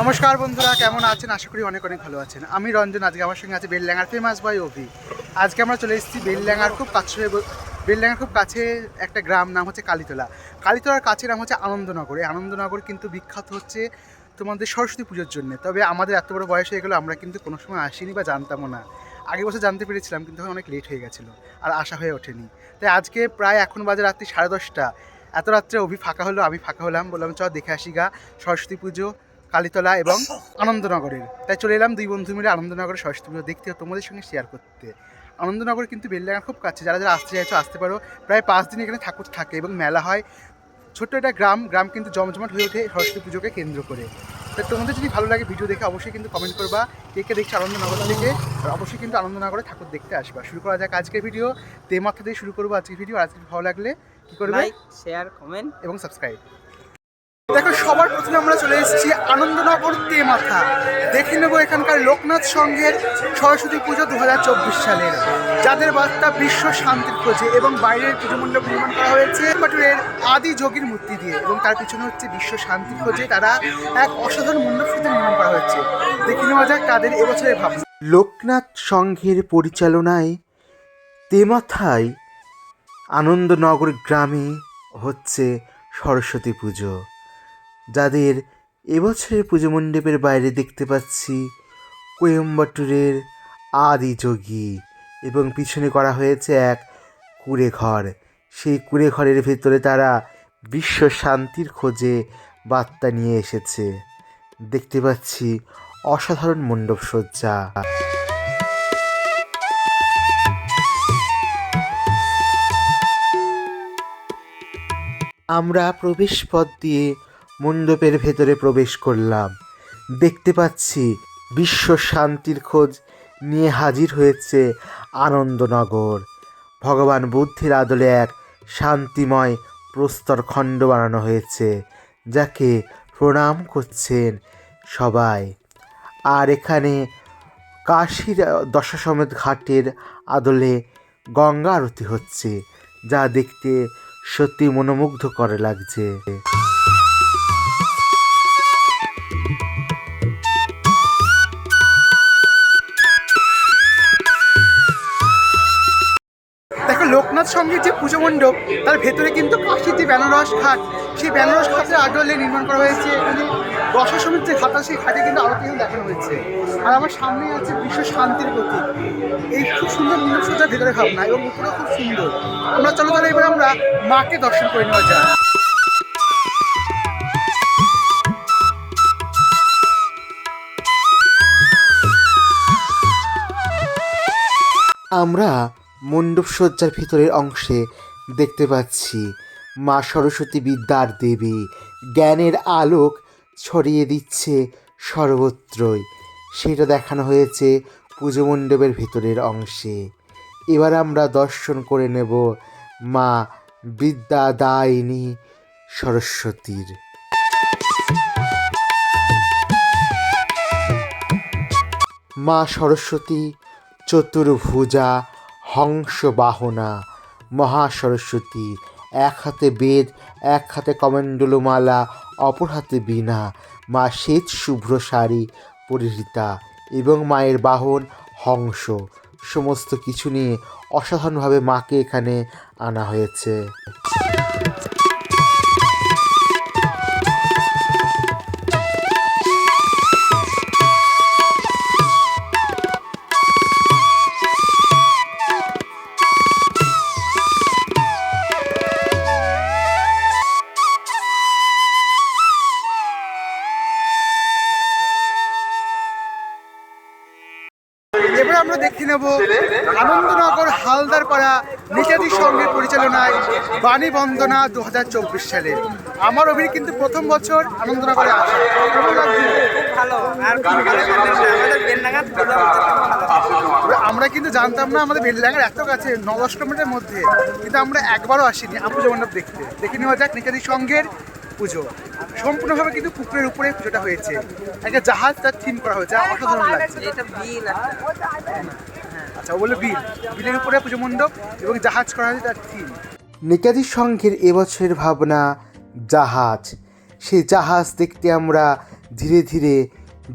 নমস্কার বন্ধুরা, কেমন আছেন? আশা করি অনেক অনেক ভালো আছেন। আমি রঞ্জন, আজকে আমার সঙ্গে আছে বেলডাঙ্গার ফেমাস বাই অভি। আজকে আমরা চলে এসেছি বেলডাঙ্গার খুব কাছে, বেলডাঙ্গার খুব কাছে একটা গ্রাম, নাম হচ্ছে কালীতলা। কালীতলার কাছে নাম হচ্ছে আনন্দনগর। এই আনন্দনগর কিন্তু বিখ্যাত হচ্ছে তোমাদের সরস্বতী পুজোর জন্য। তবে আমাদের এত বড় বয়স হয়ে গেলো, আমরা কিন্তু কোনো সময় আসিনি বা জানতামও না। আগে বছর জানতে পেরেছিলাম, কিন্তু অনেক লেট হয়ে গেছিল আর আশা হয়ে ওঠেনি। তাই আজকে প্রায় এখন বাজে রাত্রি সাড়ে দশটা। এত রাত্রে অভি ফাঁকা হলো, আমি ফাঁকা হলাম, বললাম চ দেখে আসি গা, সরস্বতী পুজো। কালীতলা এবং আনন্দনগরের। তাই চলে এলাম দুই বন্ধু মিলে আনন্দনগরের সরস্বতী পুজো দেখতে তোমাদের সঙ্গে শেয়ার করতে। আনন্দনগর কিন্তু বেলডাঙ্গার খুব কাছে যারা যারা আসতে চাইছো আসতে পারো। প্রায় পাঁচ দিন এখানে ঠাকুর থাকে এবং মেলা হয়। ছোট্ট একটা গ্রাম গ্রাম কিন্তু জমজমাট হয়ে ওঠে সরস্বতী পুজোকে কেন্দ্র করে। তো তোমাদের যদি ভালো লাগে ভিডিও দেখে অবশ্যই কিন্তু কমেন্ট করবা। কে কে দেখছে আনন্দনগর থেকে আর অবশ্যই কিন্তু আনন্দনগরে ঠাকুর দেখতে আসবা। শুরু করা যাক আজকের ভিডিও তে মাথা দিয়ে শুরু করব আজকের ভিডিও আজকে ভালো লাগলে কি করবে? শেয়ার কমেন্ট এবং সাবস্ক্রাইব দেখো, সবার প্রথমে আমরা চলে এসেছি আনন্দনগর তে মাথা দেখে নেব এখানকার লোকনাথ সংঘের সরস্বতী পুজো দু হাজার চব্বিশ সালের। যাদের বার্তা বিশ্ব শান্তির খোঁজে এবং বাইরের পুজো মণ্ডপ নির্মাণ করা হয়েছে পাটুরের আদি যোগীর মূর্তি দিয়ে এবং তার পিছনে হচ্ছে বিশ্ব শান্তির খোঁজে তারা এক অসাধারণ মণ্ডপ সাথে নির্মাণ করা হয়েছে। দেখে নেওয়া যাক তাদের এবছরের ভাবনা। লোকনাথ সংঘের পরিচালনায় তেমাথায় আনন্দনগর গ্রামে হচ্ছে সরস্বতী পুজো। যাদের এবছরের পুজো মণ্ডপের বাইরে দেখতে পাচ্ছি কোয়েম্বাটুরের আদি যোগী এবং পিছনে করা হয়েছে এক কুড়ে ঘর সেই কুড়ে ঘরের ভেতরে তারা বিশ্ব শান্তির খোঁজে বার্তা নিয়ে এসেছে। দেখতে পাচ্ছি অসাধারণ মণ্ডপ সজ্জা। আমরা প্রবেশ পথ দিয়ে মণ্ডপের ভেতরে প্রবেশ করলাম। দেখতে পাচ্ছি বিশ্ব শান্তির খোঁজ নিয়ে হাজির হয়েছে আনন্দনগর। ভগবান বুদ্ধির আদলে এক শান্তিময় প্রস্তর খণ্ড বানানো হয়েছে, যাকে প্রণাম করছেন সবাই। আর এখানে কাশীর দশাসমেত ঘাটের আদলে গঙ্গা আরতি হচ্ছে, যা দেখতে সত্যি মনোমুগ্ধ করে লাগছে। লোকনাথ সঙ্গীর যে পুজো মণ্ডপ, তার ভেতরে কিন্তু কাশির যে বেনারস ঘাট সেই বেনারস ঘাটের আদলে নির্মাণ করা হয়েছে এখানে দশা সমিত যে ঘাট সেই ঘাটে কিন্তু আরতি দেখানো হয়েছে। আর আমার সামনে আছে বিশ্ব শান্তির প্রতীক। এই খুব সুন্দর মণ্ডপ সজ্জার ভেতরে ভাবনা এবং উপরে খুব সুন্দর। আমরা চলো তাহলে এবার আমরা মাকে দর্শন করে নেওয়া যায় আমরা মণ্ডপ সজ্জার ভিতরের অংশে দেখতে পাচ্ছি মা সরস্বতী বিদ্যার দেবী। জ্ঞানের আলোক ছড়িয়ে দিচ্ছে সর্বত্রই। সেটা দেখানো হয়েছে পুজো মণ্ডপের ভিতরের অংশে। এবার আমরা দর্শন করে নেব মা বিদ্যা বিদ্যাদায়িনী সরস্বতীর। মা সরস্বতী চতুর্ভুজা হংস বাহনা মহাসরস্বতী, এক হাতে বেদ, এক হাতে কমণ্ডলমালা, অপর হাতে বীণা, মা শ্বেত শুভ্র শাড়ি, পরিহিতা এবং মায়ের বাহন, হংস। সমস্ত কিছু নিয়ে অসাধারণভাবে মাকে এখানে আনা হয়েছে। দেখে নেব। আনন্দনগর হালদার পাড়া নিচাদি সঙ্গের পরিচালনায় বাণী বন্দনা দু হাজার চব্বিশ সালে। আমার অভির কিন্তু প্রথম বছর আনন্দনগরে আসা। আমরা কিন্তু জানতাম না আমাদের বেলডাঙ্গার এত কাছে, ন দশ কিলোমিটার মধ্যে। কিন্তু আমরা একবারও আসিনি আম মণ্ডপ দেখতে। দেখে নেওয়া যাক নিচাদি সঙ্গের পুজো। সম্পূর্ণভাবে কিন্তু পুকুরের উপরে পুজোটা হয়েছে। একটা জাহাজ তার থিম করা হয়েছে, অসাধারণ লাগছে। আচ্ছা ও বলে বিল। বিলের উপরে পুজো মণ্ডপ এবং জাহাজ করা হয়েছে তার থিম। সংঘের এবছরের ভাবনা জাহাজ। সেই জাহাজ দেখতে আমরা ধীরে ধীরে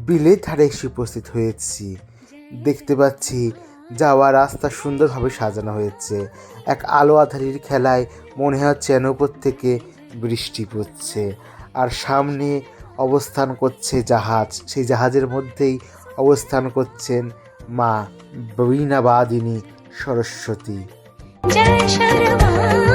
বিলের ধারে এসে উপস্থিত হয়েছি। দেখতে পাচ্ছি যাওয়া রাস্তা সুন্দরভাবে সাজানো হয়েছে। এক আলো আধারির খেলায় মনে হচ্ছে যেন উপর থেকে বৃষ্টি পড়ছে। আর সামনে অবস্থান করছে জাহাজ। সেই জাহাজের মধ্যেই অবস্থান করছেন মা বীণাবাদিনী সরস্বতী। जय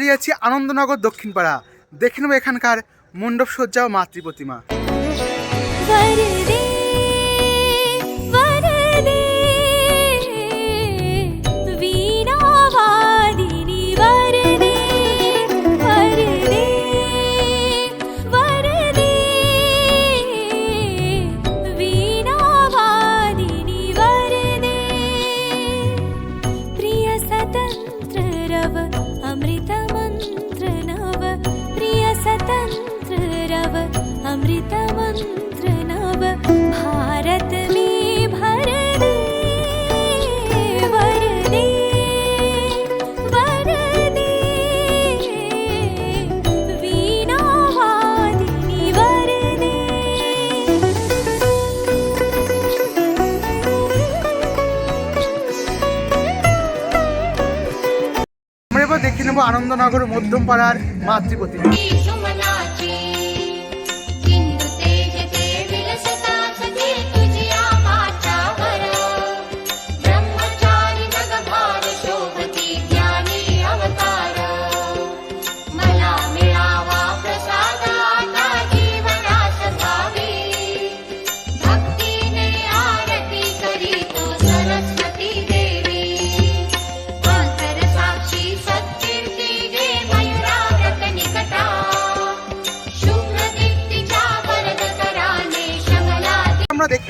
দাঁড়িয়ে আছি আনন্দনগর দক্ষিণপাড়া। দেখে নেব এখানকার মণ্ডপ সজ্জা ও মাতৃ প্রতিমা আনন্দনগর মধ্যমপাড়ার মাতৃ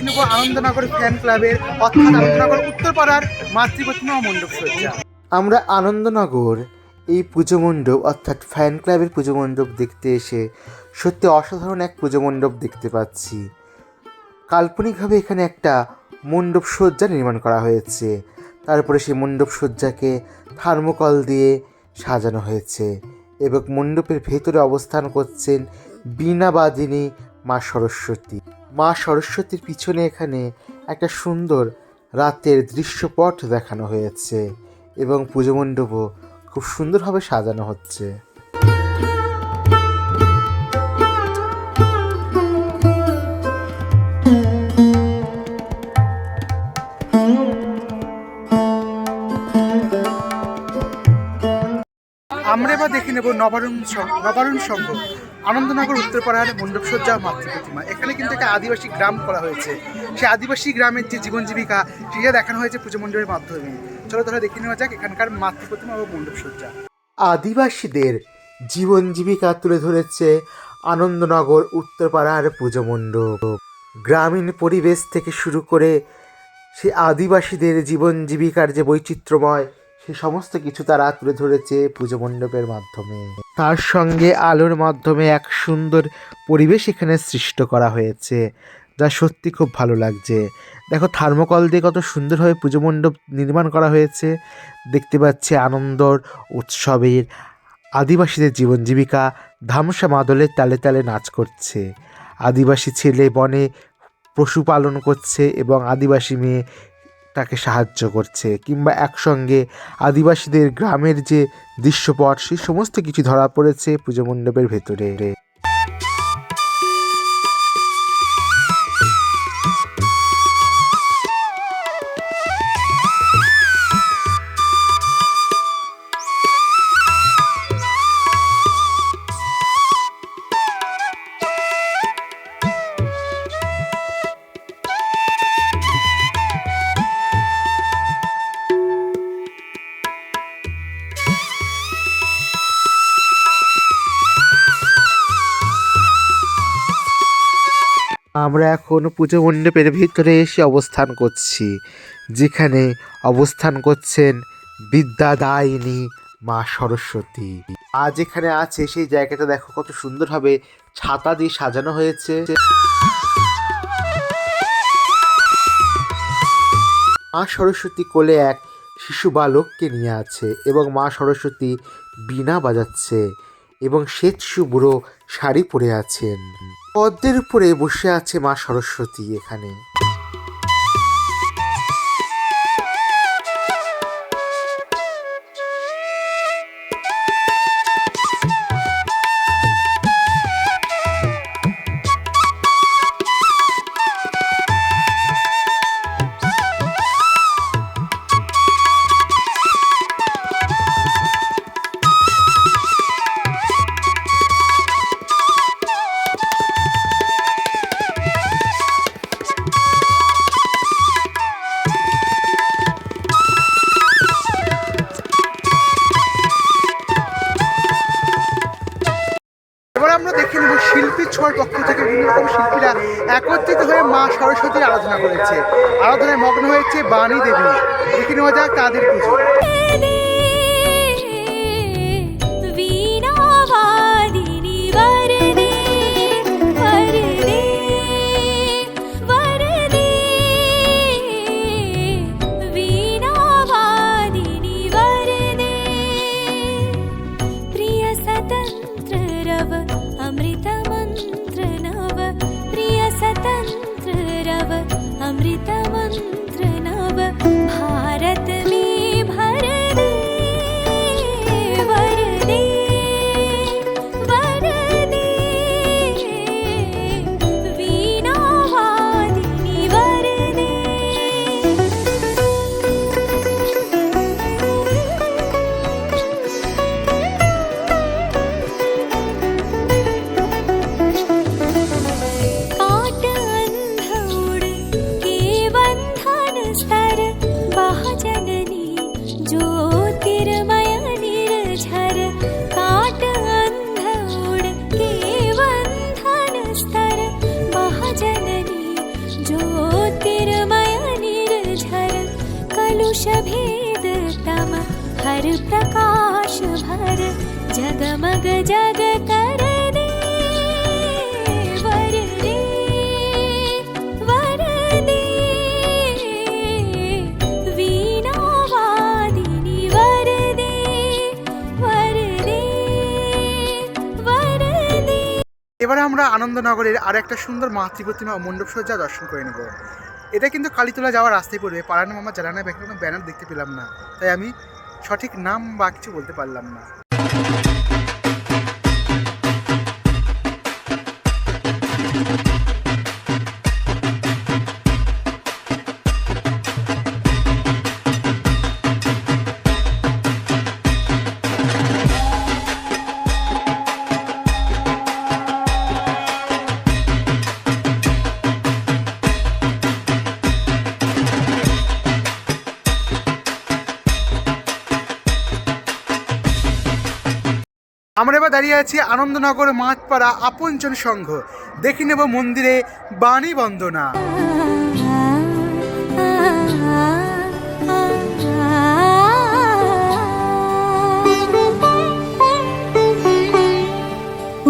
আমরা আনন্দনগর ফ্যান ক্লাবের অর্থাৎ আনন্দনগর উত্তরপাড়ার মাতৃ প্রতিমা ও মণ্ডপ আমরা আনন্দনগর এই পুজো মণ্ডপ অর্থাৎ ফ্যান ক্লাবের পুজো মণ্ডপ দেখতে এসে সত্যি অসাধারণ এক পুজো মণ্ডপ দেখতে পাচ্ছি। কাল্পনিকভাবে এখানে একটা মণ্ডপ সজ্জা নির্মাণ করা হয়েছে। তারপরে সেই মণ্ডপ সজ্জাকে থার্মোকল দিয়ে সাজানো হয়েছে এবং মণ্ডপের ভেতরে অবস্থান করছেন বীণাবাদিনী মা সরস্বতী। মা সরস্বতীর পিছনে এখানে একটা সুন্দর রাতের দৃশ্যপট দেখানো হয়েছে এবং পুজো মণ্ডপও খুব সুন্দরভাবে সাজানো হচ্ছে। আমরা এবার দেখে নেব নবারুণ নবারুণ সংঘ। আনন্দনগর উত্তরপাড়ার মণ্ডপ সজ্জা ও মাতৃ প্রতিমা এখানে কিন্তু একটা আদিবাসী গ্রাম করা হয়েছে। সেই আদিবাসী গ্রামের যে জীবন জীবিকা, সেটা দেখানো হয়েছে পুজো মণ্ডপের মাধ্যমে। চলো তাহলে দেখে নেওয়া যাক এখানকার মাতৃ প্রতিমা ও মণ্ডপ সজ্জা আদিবাসীদের জীবন জীবিকা তুলে ধরেছে আনন্দনগর উত্তরপাড়ার পুজো মণ্ডপ। গ্রামীণ পরিবেশ থেকে শুরু করে সে আদিবাসীদের জীবন জীবিকার যে বৈচিত্র্যময় সে সমস্ত কিছু তারা তুলে ধরেছে পুজো মণ্ডপের মাধ্যমে। তার সঙ্গে আলোর মাধ্যমে এক সুন্দর পরিবেশ এখানে সৃষ্ট করা হয়েছে, যা সত্যি খুব ভালো লাগছে। দেখো, থার্মোকল দিয়ে কত সুন্দরভাবে পুজো মণ্ডপ নির্মাণ করা হয়েছে। দেখতে পাচ্ছি আনন্দর উৎসবের আদিবাসীদের জীবন জীবিকা, ধামসা মাদলের তালে তালে নাচ করছে। আদিবাসী ছেলে বনে পশুপালন করছে এবং আদিবাসী মেয়ে তাকে সাহায্য করছে, কিংবা একসঙ্গে আদিবাসীদের গ্রামের যে দৃশ্যপট সেই সমস্ত কিছু ধরা পড়েছে পুজো মণ্ডপের ভেতরে। আমরা এখন পুজো মণ্ডপের ভিতরে এসে অবস্থান করছি, যেখানে অবস্থান করছেন বিদ্যাদায়িনী মা সরস্বতী। আজ এখানে আছে, সেই জায়গাটা দেখো কত সুন্দরভাবে ছাতা দিয়ে সাজানো হয়েছে। মা সরস্বতী কোলে এক শিশু বালককে নিয়ে আছে এবং মা সরস্বতী বীণা বাজাচ্ছে এবং শ্বেত শুভ্র শাড়ি পরে আছেন। পদ্মের উপরে বসে আছে মা সরস্বতী এখানে। সরস্বতীর আরাধনা করেছে। আরাধনায় মগ্ন হয়েছে বাণী দেবী। দেখে নেওয়া যাক তাদের পুজো Podcast. এবারে আমরা আনন্দনগরের আর একটা সুন্দর মাতৃ প্রতিমা ও মণ্ডপ সজ্জা দর্শন করে নেব। এটা কিন্তু কালীতলা যাওয়ার রাস্তায় পড়বে। পাড়ার নাম আমার জানা না ব্যাপারে কোনো ব্যানার দেখতে পেলাম না। তাই আমি সঠিক নাম বা কিছু বলতে পারলাম না। দাঁড়িয়ে আছি আনন্দনগর মাঠপাড়া আপনজন সংঘ। দেখে নেব মন্দিরে বাণী বন্দনা।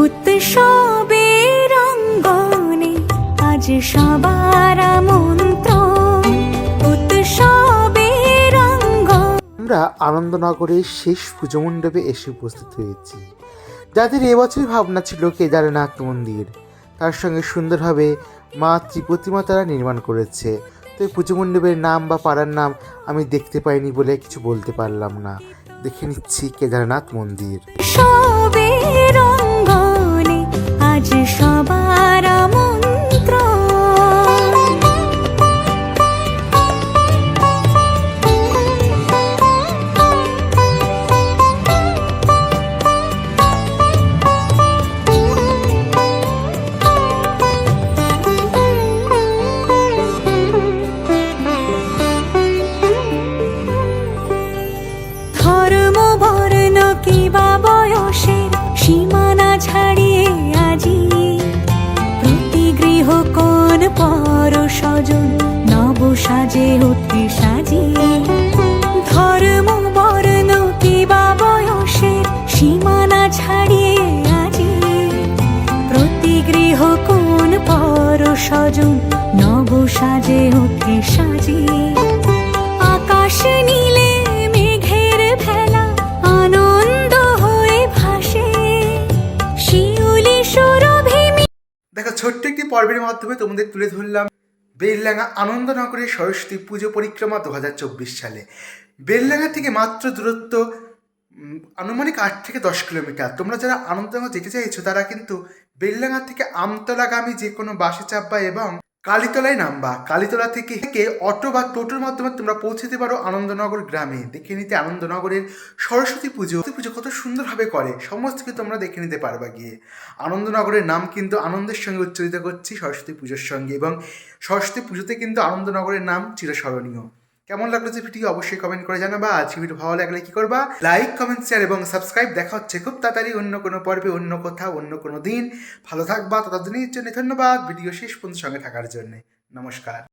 উৎসবের অঙ্গনে আজ সবার মন্ত্র উৎসবের অঙ্গনে আমরা আনন্দনগরের শেষ পুজো মণ্ডপে এসে উপস্থিত হয়েছি। যাদের এবছরই ভাবনা ছিল কেদারনাথ মন্দির, তার সঙ্গে সুন্দরভাবে মা ত্রিপ্রতিমা তারা নির্মাণ করেছে। তো এই পুজো মণ্ডপের নাম বা পাড়ার নাম আমি দেখতে পাইনি বলে কিছু বলতে পারলাম না। দেখে নিচ্ছি কেদারনাথ মন্দির। আজ সবার রজন নব সাজে ওঠে সাজিয়ে। আকাশ নীলে মেঘের ভেলা আনন্দ হয়ে ভাসে। শিউলি সুরভি দেখো, ছোট্ট একটি পর্বের মাধ্যমে তোমাদের তুলে ধরলাম বেলডাঙ্গা আনন্দনগরের সরস্বতী পুজো পরিক্রমা দু হাজার চব্বিশ সালে। বেলডাঙ্গা থেকে মাত্র দূরত্ব আনুমানিক আট থেকে দশ কিলোমিটার। তোমরা যারা আনন্দনগর যেতে চাইছো, তারা কিন্তু বেলডাঙ্গা থেকে আমতলাগামী যে কোনো বাসে চাপবা এবং কালীতলায় নামবা। কালীতলা থেকে থেকে অটো বা টোটোর মাধ্যমে তোমরা পৌঁছতে পারো আনন্দনগর গ্রামে। দেখে নিতে আনন্দনগরের সরস্বতী পুজো। পুজো কত সুন্দরভাবে করে। সমস্ত কিছু তোমরা দেখে নিতে পারবা গিয়ে। আনন্দনগরের নাম কিন্তু আনন্দের সঙ্গে উচ্চারিত করছি সরস্বতী পুজোর সঙ্গে এবং সরস্বতী পুজোতে কিন্তু আনন্দনগরের নাম চিরস্মরণীয়। কেমন লাগল যে ভিডিও অবশ্যই কমেন্ট করে জানাবা। আজকে ভিডিও ভালো লাগলে কি করবা? লাইক কমেন্ট শেয়ার এবং সাবস্ক্রাইব দেখা হচ্ছে খুব তাড়াতাড়ি অন্য কোনো পর্বে, অন্য কোথাও, অন্য কোনো দিন। ভালো থাকবা। ততদিনের জন্য ধন্যবাদ। ভিডিও শেষ পর্যন্ত সঙ্গে থাকার জন্য। নমস্কার।